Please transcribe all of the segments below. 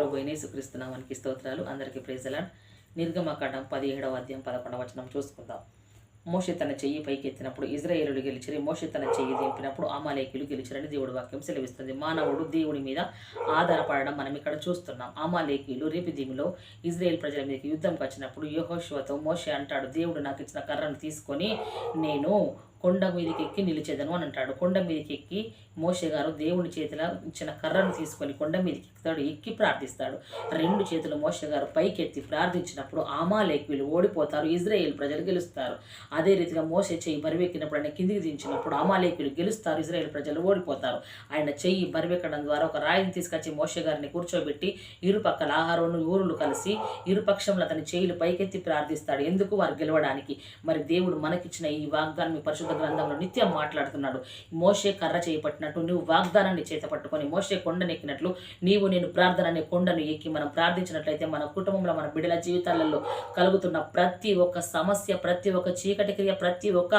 ప్రభు అయిన యేసుక్రీస్తునామానికి స్తోత్రాలు. అందరికీ ప్రేజలా నిర్గమకాండం పదిహేడవ అధ్యాయం పదకొండవ వచనం చూసుకుందాం. మోషే తన చెయ్యి పైకెత్తినప్పుడు ఇజ్రాయేలు గెలిచిరి. మోషే తన చెయ్యి దింపినప్పుడు అమాలేకులు గెలిచిరని దేవుడు వాక్యం సెలవిస్తుంది. మానవుడు దేవుడి మీద ఆధారపడడం మనం ఇక్కడ చూస్తున్నాం. అమాలేకీలు రేపిదీమిలో ఇజ్రాయేల్ ప్రజల మీదకి యుద్ధంకి వచ్చినప్పుడు యహోశివతో మోషే అంటాడు దేవుడు నాకు ఇచ్చిన కర్రను తీసుకొని నేను కొండ మీదకి ఎక్కి నిలిచేదను అని అంటాడు. కొండ మీదకి ఎక్కి మోషే గారు దేవుని చేతిలో ఇచ్చిన కర్రను తీసుకొని కొండ మీదకి ఎక్కుతాడు ఎక్కి ప్రార్థిస్తాడు. రెండు చేతులు మోషే గారు పైకెత్తి ప్రార్థించినప్పుడు ఆమాలేకులు ఓడిపోతారు ఇజ్రాయేల్ ప్రజలు గెలుస్తారు. అదే రీతిగా మోసే చెయ్యి బరివెక్కినప్పుడు ఆయన కిందికి దించినప్పుడు ఆమాలేకులు గెలుస్తారు ఇజ్రాయేల్ ప్రజలు ఓడిపోతారు. ఆయన చెయ్యి బరివెక్కడం ద్వారా ఒక రాయిని తీసుకొచ్చి మోషే గారిని కూర్చోబెట్టి ఇరుపక్కల ఆహారం ఊరులు కలిసి ఇరుపక్షంలో అతని చేయిలు పైకెత్తి ప్రార్థిస్తాడు. ఎందుకు? వారు గెలవడానికి. మరి దేవుడు మనకిచ్చిన ఈ వాగ్దానం మీ పరిశుద్ధ గ్రంథంలో నిత్యం మాట్లాడుతున్నాడు. మోషే కర్ర చేయబట్టినట్టు నువ్వు వాగ్దానాన్ని చేత పట్టుకొని మోషే కొండనెక్కినట్లు నీవు నేను ప్రార్థన అనే కొండను ఎక్కి మనం ప్రార్థించినట్లయితే మన కుటుంబంలో మన బిడ్డల జీవితాలలో కలుగుతున్న ప్రతి ఒక్క సమస్య ప్రతి ఒక్క చీకటి క్రియ ప్రతి ఒక్క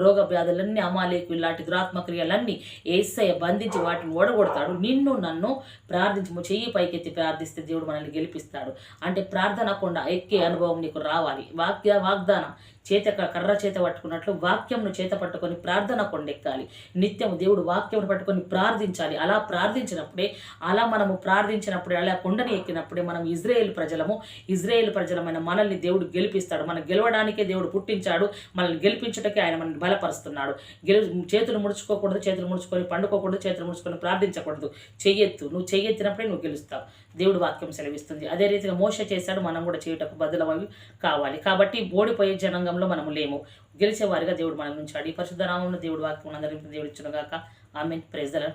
రోగ వ్యాధులన్నీ అమాలేకు ఇలాంటి దురాత్మక్రియలన్నీ ఏసయ్య బంధించి వాటిని ఓడగొడతాడు. నిన్ను నన్ను ప్రార్థించి చెయ్యి పైకెత్తి ప్రార్థిస్తే దేవుడు మనల్ని గెలిపిస్తాడు. అంటే ప్రార్థన కొండ ఎక్కే అనుభవం నీకు రావాలి. వాక్య వాగ్దానం చేత కర్ర చేత పట్టుకున్నట్లు వాక్యంను చేత పట్టుకొని ప్రార్థన కొండెక్కాలి. నిత్యం దేవుడు వాక్యం పట్టుకొని ప్రార్థించాలి. అలా ప్రార్థించినప్పుడే అలా మనము ప్రార్థించినప్పుడే అలా కొండని ఎక్కినప్పుడే మనం ఇజ్రాయేల్ ప్రజలము ఇజ్రాయేల్ ప్రజలమైన మనల్ని దేవుడు గెలిపిస్తాడు. మనం గెలవడానికే దేవుడు పుట్టించాడు. మనల్ని గెలిపించటకే ఆయన మనల్ని బలపరుస్తున్నాడు. గెలు చేతులు ముడుచుకోకూడదు చేతులు ముడుచుకొని పండుకోకూడదు చేతులు ముడుచుకొని ప్రార్థించకూడదు. చెయ్యెత్తు నువ్వు చెయ్యెత్తినప్పుడే నువ్వు గెలుస్తావు. దేవుడు వాక్యం సెలవిస్తుంది. అదే రీతిగా మోస చేశాడు. మనం కూడా చేయుటకు బదులవి కావాలి. కాబట్టి ఓడిపోయే జనాంగంలో మనము లేము. గెలిచేవారిగా దేవుడు మనం ఉంచాడు. ఈ పరిశుద్ధ నామంలో దేవుడు వాక్యం అందరికీ దేవుడు ఇచ్చునుగాక. ఆమె ప్రెజల